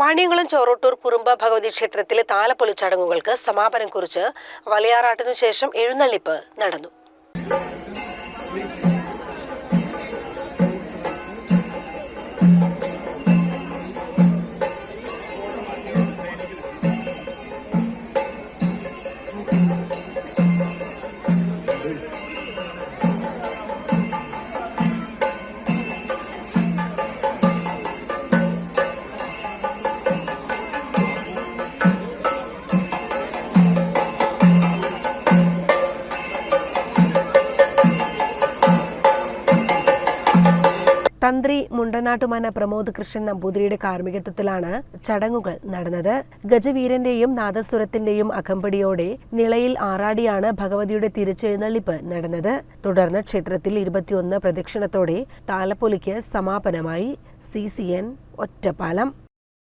വാണിയംകുളം ചോറോട്ടൂർ കുറുമ്പ ഭഗവതി ക്ഷേത്രത്തിലെ താലപ്പൊലി ചടങ്ങുകൾക്ക് സമാപനം കുറിച്ച് വലയാറാട്ടിനു ശേഷം എഴുന്നള്ളിപ്പ് നടന്നു. തന്ത്രി മുണ്ടനാട്ടുമന പ്രമോദ് കൃഷ്ണൻ നമ്പൂതിരിയുടെ കാർമ്മികത്വത്തിലാണ് ചടങ്ങുകൾ നടന്നത്. ഗജവീരന്റെയും നാദസ്വരത്തിന്റെയും അകമ്പടിയോടെ നിളയിൽ ആറാടിയാണ് ഭഗവതിയുടെ തിരിച്ചെഴുന്നള്ളിപ്പ് നടന്നത്. തുടർന്ന് ക്ഷേത്രത്തിൽ ഇരുപത്തിയൊന്ന് പ്രദക്ഷിണത്തോടെ താലപ്പൊലിക്ക് സമാപനമായി. C C N Ottapalam.